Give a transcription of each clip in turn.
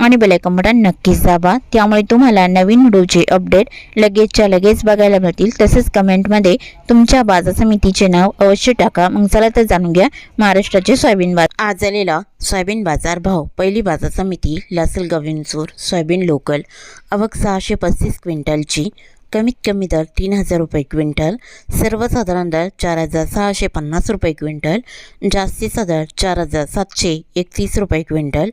आणि bell icon button नक्कीच दाबा. त्यामुळे तुम्हाला नवीन व्हिडिओचे अपडेट लगेचच्या लगेच बघायला मिळतील. तसेच कमेंटमध्ये तुमच्या बाजार समितीचे नाव अवश्य टाका. मग चला तर जाणून घ्या महाराष्ट्राचे सोयाबीन बाजार. आज आलेला सोयाबीन बाजार भाव. पहिली बाजार समिती लासलगाव विंचूर सोयाबीन लोकल. अवक सहाशे पस्तीस क्विंटलची. कमीत कमी दर तीन हजार रुपये क्विंटल. सर्वसाधारण दर चार हजार सहाशे पन्नास रुपये क्विंटल. जास्तीचा दर चार हजार सातशे एकतीस रुपये quintal.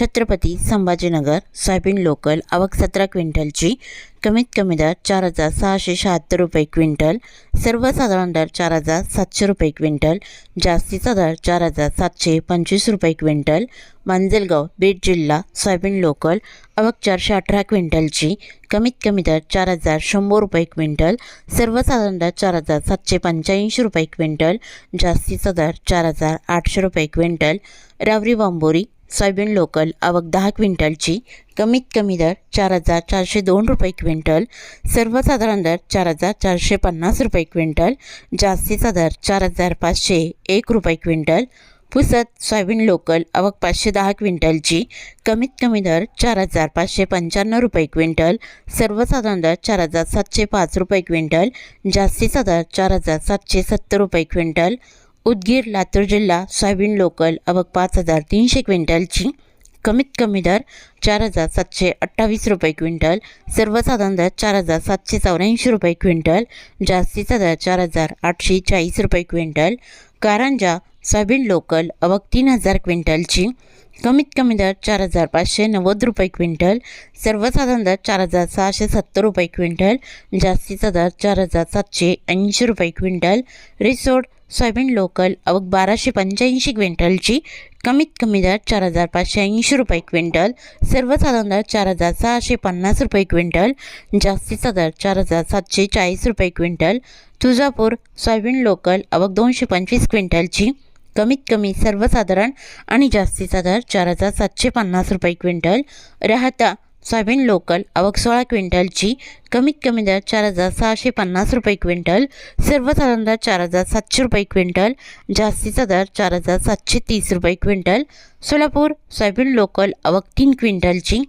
Chhatrapati Sambhajinagar soybean local आवक सतरा क्विंटलची कमीत कमी दर चार हजार सहाशे शहात्तर रुपये क्विंटल सर्वसाधारण दर चार हजार सातशे रुपये क्विंटल जास्तीचा दर चार हजार सातशे पंचवीस रुपये क्विंटल मांजलगाव बीड जिल्हा सोयाबीन लोकल आवक चारशे अठरा क्विंटलची कमीत कमी दर चार हजार शंभर रुपये क्विंटल सर्वसाधारण दर चार हजार सातशे पंच्याऐंशी रुपये क्विंटल जास्तीचा दर चार हजार आठशे रुपये quintal Rawari Bambori soybean local आवक दहा क्विंटलची कमीत कमी दर चार हजार चारशे दोन रुपये क्विंटल सर्वसाधारण दर चार हजार चारशे पन्नास रुपये क्विंटल जास्तीचा दर चार हजार पाचशे एक रुपये क्विंटल पुसत सोयाबीन लोकल आवक पाचशे दहा क्विंटलची कमीत कमी दर चार हजार पाचशे पंच्याण्णव रुपये क्विंटल सर्वसाधारण दर चार हजार सातशे पाच रुपये क्विंटल जास्तीचा दर चार हजार सातशे सत्तर रुपये क्विंटल उदगीर लातूर जिल्हा सोयाबीन लोकल आवक पाच हजार तीनशे क्विंटलची. कमीत कमी दर चार हजार सातशे अठ्ठावीस रुपये क्विंटल. सर्वसाधारण दर चार हजार सातशे चौऱ्याऐंशी रुपये क्विंटल. जास्तीचा दर चार हजार आठशे चाळीस रुपये क्विंटल. कारंजा सोयाबीन लोकल आवक तीन हजार क्विंटलची. कमीत कमी दर चार हजार पाचशे नव्वद रुपये क्विंटल. सर्वसाधारण दर चार हजार सहाशे सत्तर रुपये क्विंटल. जास्तीचा दर चार हजार सातशे ऐंशी रुपये क्विंटल. रिसोड सोयाबीन लोकल अवघ बाराशे पंच्याऐंशी क्विंटलची कमीत कमी दर चार हजार पाचशे ऐंशी रुपये क्विंटल सर्वसाधारण दर चार हजार सहाशे पन्नास रुपये क्विंटल जास्तीचा दर चार हजार सातशे चाळीस रुपये क्विंटल तुळजापूर सोयाबीन लोकल अवघ दोनशे पंचवीस क्विंटलची कमीत कमी सर्वसाधारण आणि जास्तीचा दर चार हजार सातशे पन्नास रुपये क्विंटल राहता सोयाबीन लोकल आवक सोळा क्विंटलची कमीत कमी दर चार हजार सहाशे पन्नास रुपये क्विंटल सर्वसाधारण दर चार हजार सातशे रुपये क्विंटल जास्तीचा दर चार हजार सातशे तीस रुपये क्विंटल. सोलापूर सोयाबीन लोकल आवक तीन क्विंटलची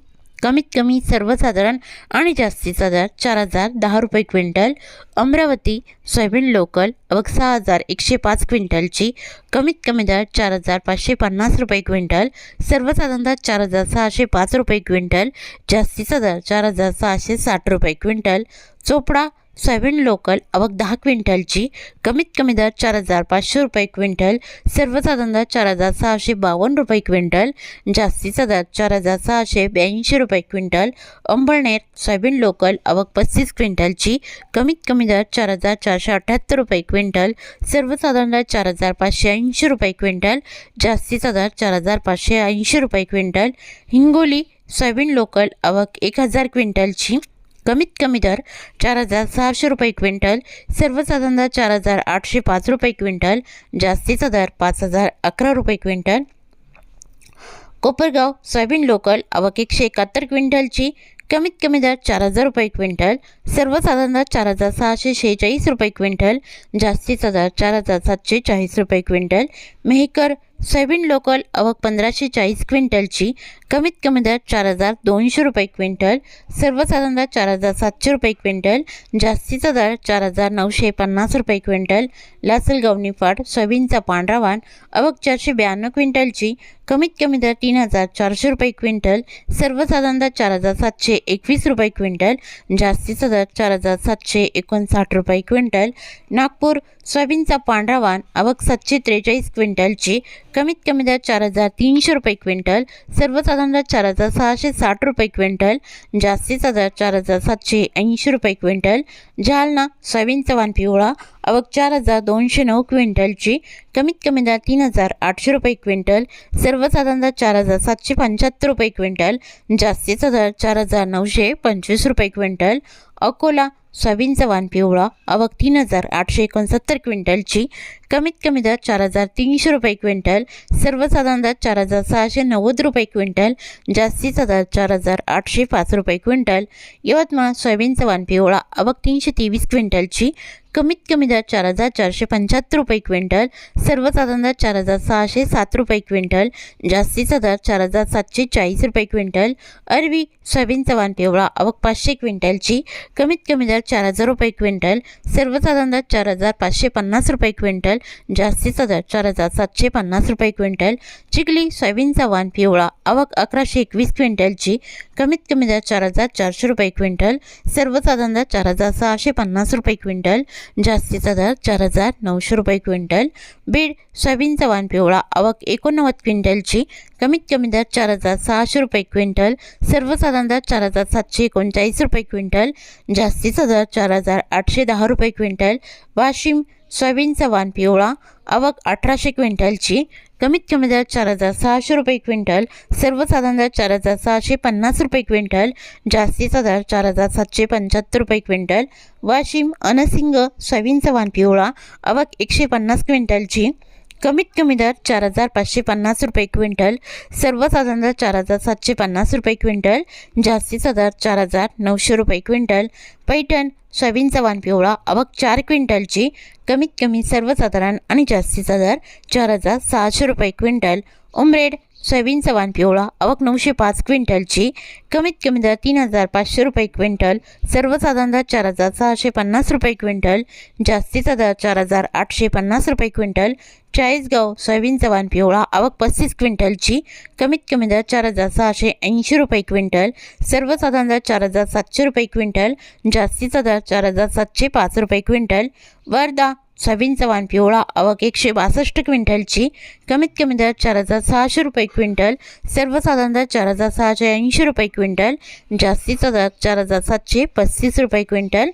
कमीत कमी सर्वसाधारण आणि जास्तीचा दर चार हजार दहा रुपये क्विंटल अमरावती सोयाबीन लोकल व सहा हजार एकशे पाच क्विंटलची कमीत कमी दर चार हजार पाचशे पन्नास रुपये क्विंटल सर्वसाधारण दर चार हजार सहाशे पाच रुपये क्विंटल जास्तीचा दर चार हजार सहाशे साठ रुपये क्विंटल चोपडा सोयाबीन लोकल आवक दहा क्विंटलची कमीत कमी दर चार हजार पाचशे रुपये क्विंटल सर्वसाधारण दर चार हजार सहाशे बावन्न रुपये क्विंटल जास्तीचा दर चार हजार सहाशे ब्याऐंशी रुपये क्विंटल अंबळनेर सोयाबीन लोकल आवक पस्तीस क्विंटलची कमीत कमी दर चार हजार चारशे अठ्ठ्याहत्तर रुपये क्विंटल सर्वसाधारण दर चार हजार पाचशे ऐंशी रुपये क्विंटल जास्तीचा दर चार हजार पाचशे ऐंशी रुपये क्विंटल हिंगोली सोयाबीन लोकल आवक एक हजार क्विंटलची कमीत कमी दर चार हजार सहाशे रुपये क्विंटल सर्वसाधारण दर चार हजार आठशे पाच रुपये क्विंटल जास्तीचा दर पाच हजार अकरा रुपये क्विंटल. कोपरगाव सोयाबीन लोकल आवक एकशे एकाहत्तर क्विंटलची कमीत कमी दर चार हजार रुपये क्विंटल सर्वसाधारण दर चार हजार सहाशे शेहेचाळीस रुपये क्विंटल जास्तीचा दर चार हजार सातशे चाळीस रुपये क्विंटल. मेहकर सोयाबीन लोकल आवक पंधराशे चाळीस क्विंटलची कमीत कमी दर चार हजार दोनशे रुपये क्विंटल सर्वसाधारण दर चार हजार सातशे रुपये क्विंटल जास्तीचा दर चार हजार नऊशे पन्नास रुपये क्विंटल लासलगाव फाट सोयाबीनचा पांढरा वाण आवक चारशे ब्याण्णव क्विंटलची कमीत कमी दर तीन हजार चारशे रुपये क्विंटल सर्वसाधारण दर चार हजार सातशे एकवीस रुपये क्विंटल जास्तीचा दर चार हजार सातशे एकोणसाठ रुपये क्विंटल नागपूर सोयाबीनचा पांढरा वाण आवक सातशे त्रेचाळीस क्विंटलची कमीत कमी दर चार हजार तीनशे रुपये क्विंटल सर्वसाधारण दर चार हजार सहाशे साठ रुपये क्विंटल जास्तीचा दर चार हजार सातशे ऐंशी रुपये क्विंटल जालना सोयाबीनचा वाण पिवळा आवक चार हजार दोनशे नऊ क्विंटलची कमीत कमी दर तीन हजार आठशे रुपये क्विंटल सर्वसाधारण दर चार हजार सातशे पंच्याहत्तर रुपये क्विंटल जास्तीचा दर चार हजार नऊशे पंचवीस रुपये क्विंटल अकोला सोयाबीनचा वाण पिवळा आवक तीन हजार आठशे एकोणसत्तर क्विंटलची कमीत कमी दर चार हजार तीनशे रुपये क्विंटल सर्वसाधारण दर चार हजार सहाशे नव्वद रुपये क्विंटल जास्तीचा दर चार हजार आठशे पाच रुपये क्विंटल यवतमाळ सोयाबीनचा वाण पिवळा आवक तीनशे तेवीस क्विंटलची कमीत कमी दर चार हजार चारशे पंच्याहत्तर रुपये क्विंटल सर्वसाधारण दर चार हजार सहाशे सात रुपये क्विंटल जास्तीचा दर चार हजार सातशे चाळीस रुपये क्विंटल अरवी सोयाबीनचा वाण पिवळा आवक पाचशे क्विंटलची कमीत कमी दर चार हजार रुपये क्विंटल सर्वसाधारण दर चार हजार पाचशे पन्नास रुपये क्विंटल जास्तीचा दर चार हजार सातशे पन्नास रुपये क्विंटल चिखली सोयाबीनचा चव्हाण पिवळा आवक अकराशे एकवीस क्विंटलची कमीत कमी दर चार हजार चारशे रुपये क्विंटल सर्वसाधारण दर चार हजार सहाशे पन्नास रुपये क्विंटल जास्तीचा दर चार हजार नऊशे रुपये क्विंटल. बीड सोयाबीनचा वाण पिवळा आवक एकोणनव्वद क्विंटलची कमीत कमी दर चार हजार सहाशे रुपये क्विंटल सर्वसाधारण दर चार हजार सातशे एकोणचाळीस रुपये क्विंटल जास्तीचा दर चार हजार आठशे दहा रुपये क्विंटल. वाशिम सोयाबीनचा वाण पिवळा आवक अठराशे क्विंटलची कमीत कमी दर चार हजार सहाशे रुपये क्विंटल सर्वसाधारण दर चार हजार सहाशे पन्नास रुपये क्विंटल जास्तीचा दर चार हजार सातशे पंच्याहत्तर रुपये क्विंटल वाशिम अनसिंग सोयाबीन चव्हाण पिवळा आवक एकशे पन्नास क्विंटलची कमीत कमी दर चार हजार पाचशे पन्नास रुपये क्विंटल सर्वसाधारण दर चार हजार सातशे पन्नास रुपये क्विंटल जास्तीचा दर चार हजार नऊशे रुपये क्विंटल पैठण सोयाबीनचा वाण पिवळा आवक चार क्विंटलची कमीत कमी सर्वसाधारण आणि जास्तीचा दर चार हजार सहाशे रुपये क्विंटल उमरेड सोयाबीनचा वाण पिवळा आवक नऊशे पाच क्विंटलची कमीत कमी दर तीन हजार पाचशे रुपये क्विंटल सर्वसाधारण दर चार हजार सहाशे पन्नास रुपये क्विंटल जास्तीचा दर चार हजार आठशे पन्नास रुपये क्विंटल चाळीसगाव सोयाबीनचा वाण पिवळा आवक पस्तीस क्विंटलची कमीत कमी दर चार हजार सहाशे ऐंशी रुपये क्विंटल सर्वसाधारण दर चार हजार सातशे रुपये क्विंटल जास्तीचा दर चार हजार सातशे पाच रुपये क्विंटल वर्धा सोयाबीनचा वाण पिवळा आवक एकशे बासष्ट क्विंटलची कमीत कमी दर चार हजार सहाशे रुपये क्विंटल सर्वसाधारण दर चार हजार सहाशे ऐंशी रुपये क्विंटल जास्तीचा दर चार हजार सातशे पस्तीस रुपये क्विंटल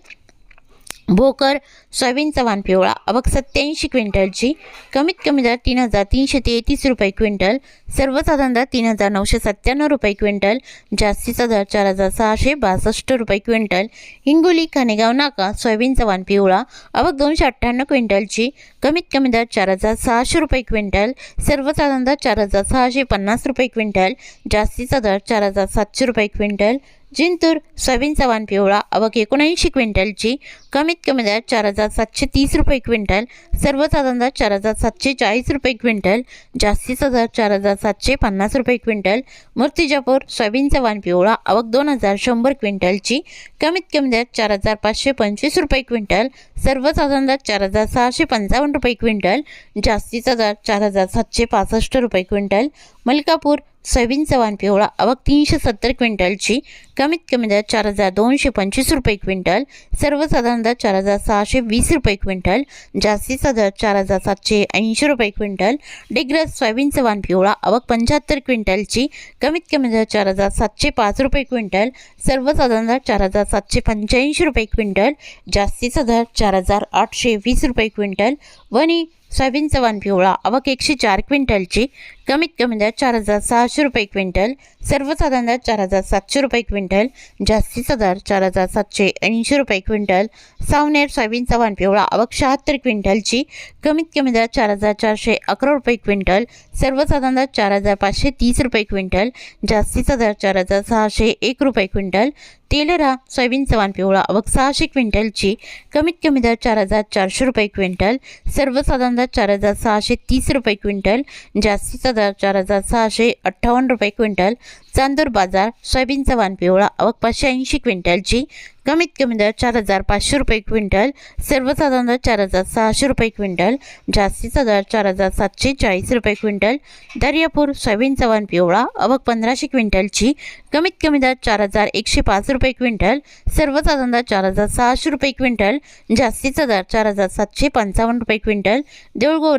भोकर सोयाबीनचा चव्हाण पिवळा अवघ सत्याऐंशी क्विंटलची कमीत कमी दर तीन हजार तीनशे तेहतीस रुपये क्विंटल. सर्वसाधारण दर तीन हजार नऊशे सत्त्याण्णव रुपये क्विंटल. जास्तीचा दर चार हजार सहाशे बासष्ट रुपये क्विंटल. हिंगोली खानेगाव नाका सोयाबीनचा चव्हाण पिवळा अवघ दोनशे अठ्ठ्याण्णव क्विंटलची कमीत कमी दर चार हजार सहाशे रुपये क्विंटल. सर्वसाधारण दर चार हजार सहाशे पन्नास रुपये क्विंटल. जास्तीचा दर चार हजार सातशे रुपये क्विंटल. जिंतूर सोयाबीनचा वाण पिवळा आवक एकोणऐंशी क्विंटलची कमीत कमी दर चार हजार सातशे तीस रुपये क्विंटल सर्वसाधारण दर चार हजार सातशे चाळीस रुपये क्विंटल जास्तीचा दर चार हजार सातशे पन्नास रुपये क्विंटल मूर्तिजापूर सोयाबीनचा वाण पिवळा आवक दोन हजार शंभर क्विंटलची कमीत कमी दर चार हजार पाचशे पंचवीस रुपये क्विंटल सर्वसाधारण दर चार हजार सहाशे पंचावन्न रुपये क्विंटल जास्तीचा दर चार हजार सातशे पासष्ट रुपये क्विंटल मलकापूर सोयाबीन चवान पिवळा आवक तीनशे सत्तर क्विंटलची कमीत कमी दर चार हजार दोनशे पंचवीस रुपये क्विंटल सर्वसाधारण दर चार हजार सहाशे वीस रुपये क्विंटल जास्तीचा दर चार हजार सातशे ऐंशी रुपये क्विंटल डिग्रस सोयाबीन चवान पिवळा आवक पंच्याहत्तर क्विंटलची कमीत कमी दर चार हजार सातशे पाच रुपये क्विंटल सर्वसाधारण दर चार हजार सातशे पंच्याऐंशी रुपये क्विंटल जास्तीचा दर चार हजार आठशे वीस रुपये क्विंटल वणी सोयाबीन चवान पिवळा आवक एकशे चार क्विंटलची कमीत कमी दर चार हजार सहाशे रुपये क्विंटल सर्वसाधारण दर चार हजार सातशे रुपये क्विंटल जास्तीचा दर चार हजार सातशे ऐंशी रुपये क्विंटल सावनेर सोयाबीनचा वाण पिवळा आवक शहात्तर क्विंटलची कमीत कमी दर चार हजार चारशे अकरा रुपये क्विंटल सर्वसाधारण दर चार हजार पाचशे तीस रुपये क्विंटल जास्तीचा दर चार हजार सहाशे एक रुपये क्विंटल तेलरा सोयाबीनचा वाण पिवळा आवक सहाशे क्विंटलची कमीत कमी दर चार हजार चारशे रुपये क्विंटल सर्वसाधारण दर चार हजार सहाशे तीस रुपये क्विंटल जास्तीचा दर चार हजार सहाशे अठ्ठावन्न रुपये क्विंटल चांदूर बाजार सोयाबीनचा वाण पिवळा आवक पाचशे ऐंशी क्विंटलची कमीत कमी दर चार हजार पाचशे रुपये क्विंटल सर्वसाधारण दर चार हजार सहाशे रुपये क्विंटल जास्तीचा दर चार हजार सातशे चाळीस रुपये क्विंटल दर्यापूर सोयाबीनचा वाण पिवळा आवक पंधराशे क्विंटलची कमीत कमी दर चार हजार एकशे पाच रुपये क्विंटल सर्वसाधारण दर चार हजार सहाशे रुपये क्विंटल जास्तीचा दर चार हजार सातशे पंचावन्न रुपये क्विंटल देऊळगाव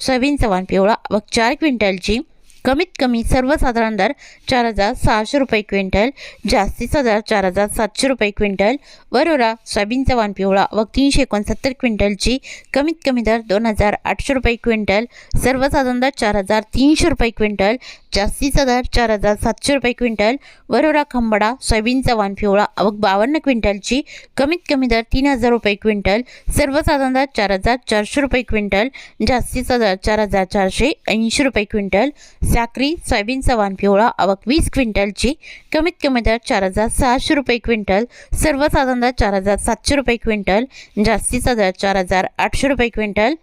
राजा चव्हाण वाण पिवळा व चार क्विंटलची कमीत कमी सर्वसाधारण दर चार हजार सहाशे रुपये क्विंटल जास्तीचा दर चार हजार सातशे रुपये क्विंटल वरोरा सोयाबीनचा वाण पिवळा व तीनशे एकोणसत्तर क्विंटलची कमीत कमी दर दोन हजार आठशे रुपये क्विंटल सर्वसाधारण दर चार हजार तीनशे रुपये क्विंटल जास्तीचा दर चार हजार सातशे रुपये क्विंटल वरोरा खंबडा सोयाबीनचा वाण पिवळा अवघ बावन्न क्विंटलची कमीत कमी दर तीन हजार रुपये क्विंटल सर्वसाधारण दर चार हजार चारशे रुपये क्विंटल जास्तीचा दर चार हजार चारशे ऐंशी रुपये क्विंटल साखरी सोयाबीनचा वाण पिवळा आवक वीस क्विंटलची कमीत कमी दर चार हजार सहाशे रुपये क्विंटल सर्वसाधारण दर चार हजार सातशे रुपये क्विंटल जास्तीचा दर चार हजार आठशे रुपये क्विंटल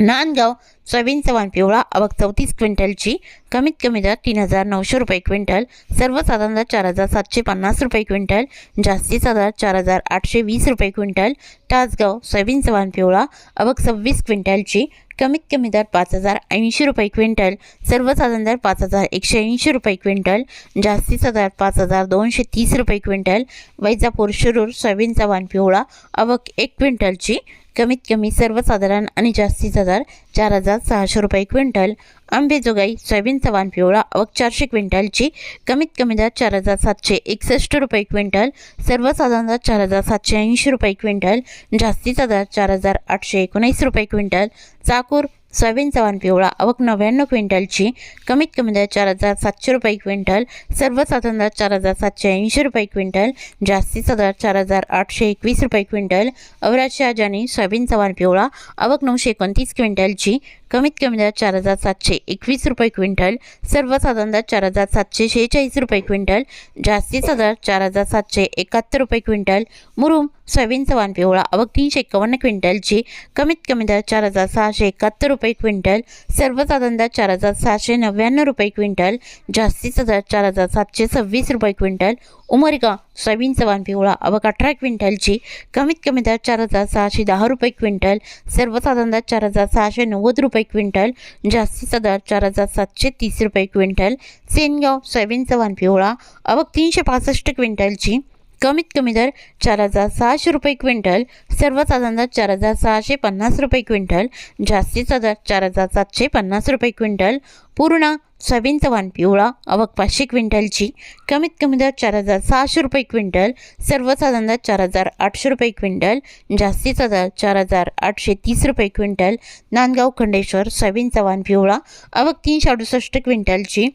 नांदगाव सोयाबीनचा वाण पिवळा अवक चौतीस क्विंटलची कमीत कमी दर तीन हजार नऊशे रुपये क्विंटल सर्वसाधारण दर चार हजार सातशे पन्नास रुपये क्विंटल जास्तीचा दर चार हजार आठशे वीस रुपये क्विंटल तासगाव सोयाबीनचा वाण पिवळा अवक सव्वीस क्विंटलची कमीत कमी दर पाच हजार ऐंशी रुपये क्विंटल सर्वसाधारण दर पाच हजार एकशे ऐंशी रुपये क्विंटल जास्तीचा दर पाच हजार दोनशे तीस रुपये क्विंटल वैजापूर शिरूर सोयाबीनचा वाण पिवळा अवक एक क्विंटलची कमीत कमी सर्वसाधारण आणि जास्तीचा दर चार हजार सहाशे रुपये क्विंटल. आंबेजोगाई सोयाबीनचा वाण पिवळा अवक चारशे क्विंटलची कमीत कमी दर चार हजार सातशे एकसष्ट रुपये क्विंटल. सर्वसाधारण दर चार हजार सातशे ऐंशी रुपये क्विंटल. जास्तीचा दर चार हजार आठशे एकोणीस रुपये क्विंटल. चाकूर सोयाबीनचा वाण पिवळा. आवक नव्याण्णव क्विंटलची. कमीत कमी दर चार हजार सातशे रुपये क्विंटल. सर्वसाधारण दर चार हजार सातशे ऐंशी रुपये क्विंटल. जास्तीचा दर चार हजार आठशे एकवीस रुपये क्विंटल. अवराज शहाजानी सोयाबीनचा वाण पिवळा. आवक नऊशे एकोणतीस क्विंटलची. कमीत कमी दर चार हजार सातशे एकवीस रुपये क्विंटल सर्वसाधारण दर चार हजार सातशे शेहेचाळीस रुपये क्विंटल जास्तीचा दर चार हजार सातशे एकाहत्तर रुपये क्विंटल मुरुम सोयाबीनचा वाण पिवळा अवक तीनशे एकावन्न क्विंटलची कमीत कमी दर चार हजार सहाशे एकाहत्तर रुपये क्विंटल सर्वसाधारण दर चार हजार सहाशे नव्याण्णव रुपये क्विंटल जास्तीचा दर चार हजार सातशे सव्वीस रुपये क्विंटल उमरगा सोयाबीनचा वाण पिवळा अवक अठरा क्विंटलची कमीत कमी दर चार हजार सहाशे दहा रुपये क्विंटल सर्वसाधारण दर चार हजार सहाशे नव्वद रुपये क्विंटल जास्तीचा दर चार हजार सातशे तीस रुपये क्विंटल सेनगाव सोयाबीनचा वाण पिवळा अवक तीनशे पासष्ट क्विंटलची कमीत कमी दर चार हजार सहाशे रुपये क्विंटल सर्वसाधारण दर चार हजार सहाशे पन्नास रुपये क्विंटल जास्तीचा दर चार हजार सातशे पन्नास रुपये क्विंटल पूर्ण सोयाबीनचा वाण पिवळा अवक पाचशे क्विंटलची. कमीत कमी दर चार हजार सहाशे रुपये क्विंटल सर्वसाधारण दर चार हजार आठशे रुपये क्विंटल जास्तीचा दर चार हजार आठशे तीस रुपये क्विंटल नांदगाव खंडेश्वर सोयाबीनचा वाण पिवळा अवक तीनशे अडुसष्ट क्विंटलची.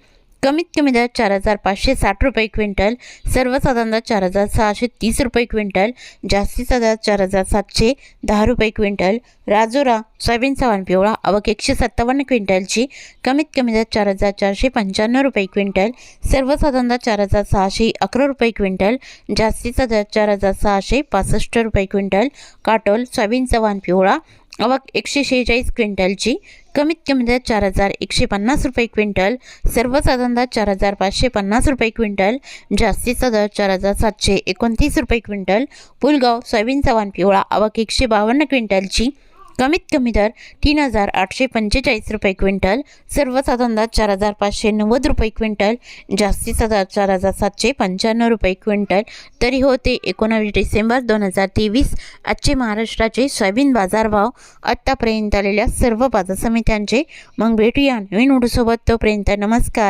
कमीत कमी दर चार हजार पाचशे साठ रुपये क्विंटल सर्वसाधारण दर चार हजार सहाशे तीस रुपये क्विंटल जास्तीचा दर चार हजार सातशे दहा रुपये क्विंटल राजोरा सोयाबीनचा वाण पिवळा अवक एकशे सत्तावन्न क्विंटलची कमीत कमी दर चार हजार चारशे पंच्याण्णव रुपये क्विंटल सर्वसाधारण दर चार हजार सहाशे अकरा रुपये क्विंटल जास्तीचा दर चार हजार सहाशे पासष्ट रुपये क्विंटल काटोल सोयाबीनचा वाण पिवळा अवाक एकशे शेहेचाळीस क्विंटलची कमीत कमी दर चार हजार एकशे पन्नास रुपये क्विंटल सर्वसाधारण दर चार हजार पाचशे पन्नास रुपये क्विंटल जास्तीचा दर चार हजार सातशे एकोणतीस रुपये क्विंटल पुलगाव सोयाबीनचा वाण पिवळा अवाक एकशे बावन्न क्विंटलची कमीत कमी दर तीन हजार आठशे पंचेचाळीस रुपये क्विंटल सर्वसाधारण दर चार हजार पाचशे नव्वद रुपये क्विंटल जास्तीचा दर चार हजार सातशे पंच्याण्णव रुपये क्विंटल. तरी होते एकोणावीस डिसेंबर दोन हजार तेवीस आजचे महाराष्ट्राचे सोयाबीन बाजारभाव आत्तापर्यंत आलेल्या सर्व बाजार समित्यांचे. मग भेटूया नवीन उडूसोबत तोपर्यंत नमस्कार.